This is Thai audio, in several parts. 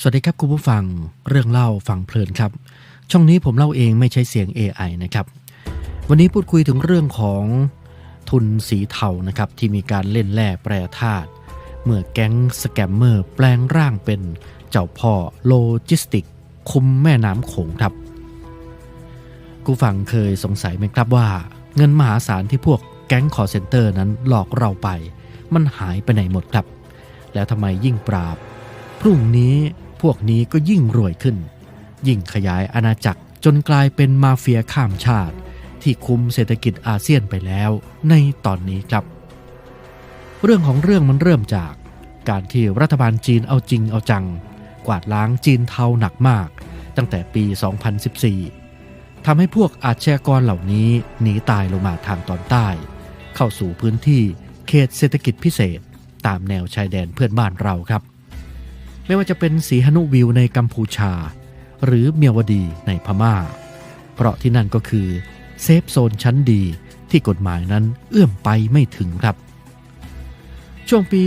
สวัสดีครับคุณผู้ฟังเรื่องเล่าฟังเพลินครับ ช่องนี้ผมเล่าเองไม่ใช้เสียง AI นะครับ วันนี้พูดคุยถึงเรื่องของทุนสีเทานะครับ ที่มีการเล่นแร่แปรธาตุเมื่อแก๊งสแกมเมอร์แปลงร่างเป็นเจ้าพ่อโลจิสติก คุมแม่น้ำโขงครับกูฟังเคยสงสัยไหมครับว่า เงินมหาศาลที่พวกแก๊งคอร์เซนเตอร์นั้นหลอกเราไป มันหายไปไหนหมดครับ แล้วทำไมยิ่งปราบ พรุ่งนี้ วกนี้ก็ยิ่งรวยขึ้น ยิ่งขยายอาณาจักรจนกลายเป็นมาเฟียข้ามชาติ ที่คุมเศรษฐกิจอาเซียนไปแล้วในตอนนี้ครับ เรื่องของเรื่องมันเริ่มจาก การที่รัฐบาลจีนเอาจริงเอาจัง กวาดล้างจีนเทาหนักมาก ตั้งแต่ปี 2014 ทำให้พวกอาชญากรเหล่านี้หนีตายลงมาทางตอนใต้ เข้าสู่พื้นที่เขตเศรษฐกิจพิเศษตามแนวชายแดนเพื่อนบ้านเราครับ ไม่ว่าจะเป็นสีหนุวิวในกัมพูชา หรือเมียวดีในพม่า เพราะที่นั่นก็คือเซฟโซนชั้นดีที่กฎหมายนั้นเอื้อมไปไม่ถึงครับ ช่วงปี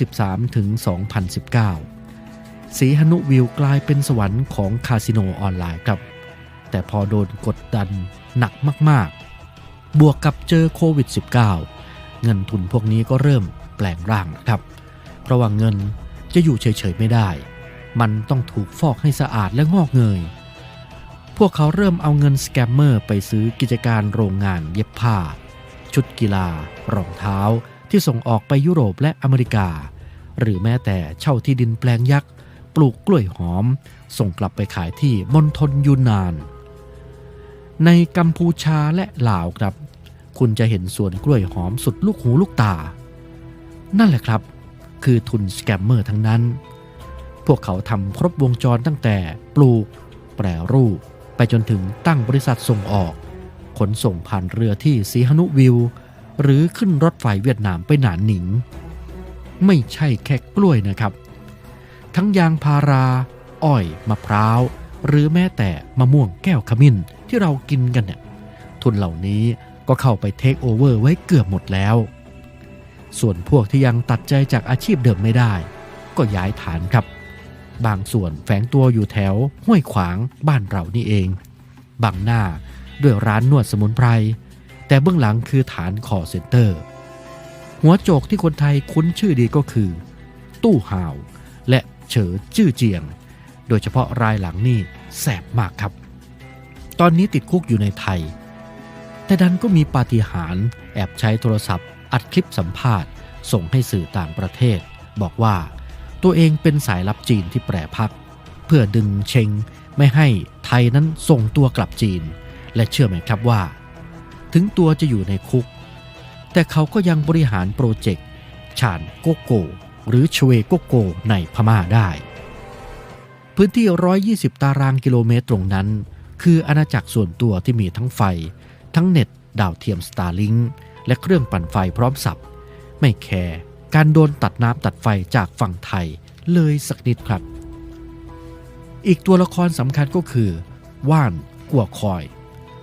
2013 ถึง 2019 สีหนุวิวกลายเป็นสวรรค์ของคาสิโนออนไลน์ครับ แต่พอโดนกดดันหนักมาก ๆ บวกกับเจอโควิด -19 เงินทุนพวกนี้ก็เริ่มแปลงร่างนะครับ เพราะว่าเงิน จะอยู่เฉยๆไม่ได้ มันต้องถูกฟอกให้สะอาดและงอกเงย พวกเขาเริ่มเอาเงินสแกมเมอร์ไปซื้อกิจการโรงงานเย็บผ้า ชุดกีฬา รองเท้าที่ส่งออกไปยุโรปและอเมริกา หรือแม้แต่เช่าที่ดินแปลงยักษ์ ปลูกกล้วยหอม ส่งกลับไปขายที่มณฑลยูนนาน ในกัมพูชาและลาวครับ คุณจะเห็นสวนกล้วยหอมสุดลูกหูลูกตา นั่นแหละครับ คือทุนสแกมเมอร์ทั้งนั้น พวกเขาทำครบวงจรตั้งแต่ปลูก แปรรูป ไปจนถึงตั้งบริษัทส่งออก ขนส่งผ่านเรือที่สีหนุวิว หรือขึ้นรถไฟเวียดนามไปหนานหนิง ไม่ใช่แค่กล้วยนะครับ ทั้งยางพารา อ้อย มะพร้าว หรือแม้แต่มะม่วงแก้วขมิ้นที่เรากินกันเนี่ยทุนเหล่านี้ก็เข้าไปเทคโอเวอร์ไว้เกือบหมดแล้ว ส่วนพวกที่ยังตัดใจจากอาชีพเดิมไม่ได้ ก็ย้ายฐานครับ บางส่วนแฝงตัวอยู่แถว ห้วยขวางบ้านเรานี่เอง บางหน้าด้วยร้านนวดสมุนไพร แต่เบื้องหลังคือฐานคอเซ็นเตอร์ หัวโจกที่คนไทยคุ้นชื่อดีก็คือ ตู้ห่าว และเฉอจื้อเจียง โดยเฉพาะรายหลังนี่แสบมากครับ ตอนนี้ติดคุกอยู่ในไทย แต่ดันก็มีปาฏิหาริย์แอบใช้โทรศัพท์ อัดคลิปสัมภาษณ์ ส่งให้สื่อต่างประเทศ บอกว่าตัวเองเป็นสายลับจีนที่แปรพัก เพื่อดึงเชงไม่ให้ไทยนั้นส่งตัวกลับจีน และเชื่อไหมครับว่า ถึงตัวจะอยู่ในคุก แต่เขาก็ยังบริหารโปรเจกต์ชานโกโก หรือชเวโกโกในพม่าได้ พื้นที่ 120 ตารางกิโลเมตรตรงนั้น คืออาณาจักรส่วนตัวที่มีทั้งไฟ ทั้งเน็ตดาวเทียมสตาร์ลิง และเครื่องปั่นไฟพร้อมสับ ไม่แคร์การโดนตัดน้ำตัดไฟจากฝั่งไทยเลยสักนิดครับ อีกตัวละครสำคัญก็คือ ว่านกัวคอย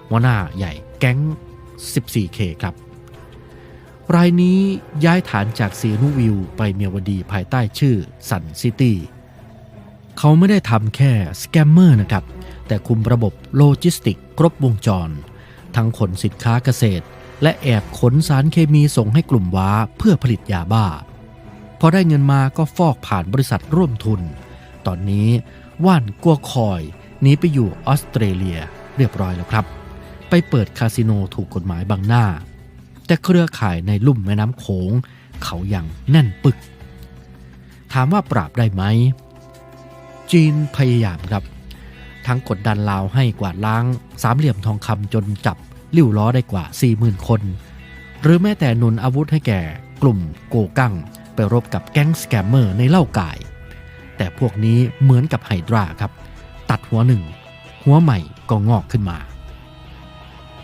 หัวหน้าใหญ่แก๊ง 14K ครับ รายนี้ย้ายฐานจากซีนุวิวไปเมียวดีภายใต้ชื่อสันซิตี้เขาไม่ได้ทำแค่สแกมเมอร์นะครับ แต่คุมระบบโลจิสติกครบวงจร ทั้งขนสินค้าเกษตร และแอบขนสารเคมีส่งให้กลุ่มว้าเพื่อผลิตยาบ้า พอได้เงินมาก็ฟอกผ่านบริษัทร่วมทุน ตอนนี้ว่านกัวคอยหนีไปอยู่ออสเตรเลียเรียบร้อยแล้วครับ ไปเปิดคาสิโนถูกกฎหมายบางหน้า แต่เครือข่ายในลุ่มแม่น้ำโขง เขายังแน่นปึก ถามว่าปราบได้ไหม จีนพยายามครับ ทั้งกดดันลาวให้กวาดล้างสามเหลี่ยมทองคำจนจับ ลิ้วล้อได้กว่า 40,000 คน หรือแม้แต่หนุนอาวุธให้แก่กลุ่มโกกังไปรบกับแก๊งสแกมเมอร์ในเล่ากาย แต่พวกนี้เหมือนกับไฮดราครับ ตัดหัวหนึ่ง หัวใหม่ก็งอกขึ้นมา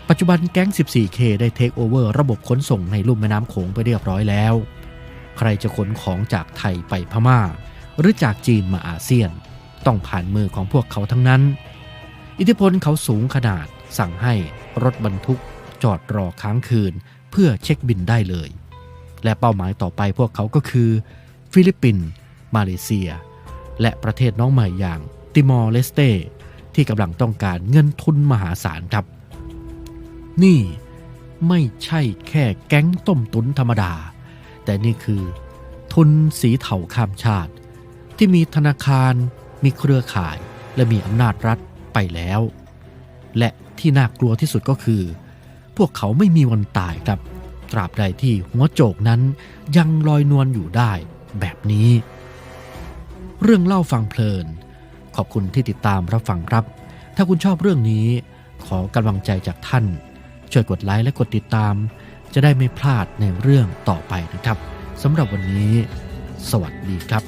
ปัจจุบันแก๊ง 14K ได้เทคโอเวอร์ระบบขนส่งในลุ่มแม่น้ำโขงไปเรียบร้อยแล้ว ใครจะขนของจากไทยไปพม่า หรือจากจีนมาอาเซียน ต้องผ่านมือของพวกเขาทั้งนั้น อิทธิพลเขาสูงขนาด สั่งให้รถบรรทุกจอดรอค้างคืน เพื่อเช็คบินได้เลย และเป้าหมายต่อไปพวกเขาก็คือ ฟิลิปปินส์มาเลเซีย และประเทศน้องใหม่อย่างติมอร์เลสเตที่กำลังต้องการเงินทุนมหาศาลครับ นี่ไม่ใช่แค่แก๊งต้มตุนธรรมดา แต่นี่คือ ทุนสีเทาข้ามชาติ ที่มีธนาคาร มีเครือข่าย และมีอำนาจรัฐไปแล้ว และ ที่น่ากลัวที่สุดก็คือ พวกเขาไม่มีวันตายครับ ตราบใดที่หัวโจกนั้นยังลอยนวลอยู่ได้แบบนี้ เรื่องเล่าฟังเพลิน ขอบคุณที่ติดตามรับฟังครับ ถ้าคุณชอบเรื่องนี้ ขอกำลังใจจากท่าน ช่วยกดไลค์และกดติดตาม จะได้ไม่พลาดในเรื่องต่อไปนะครับสำหรับวันนี้ สวัสดีครับ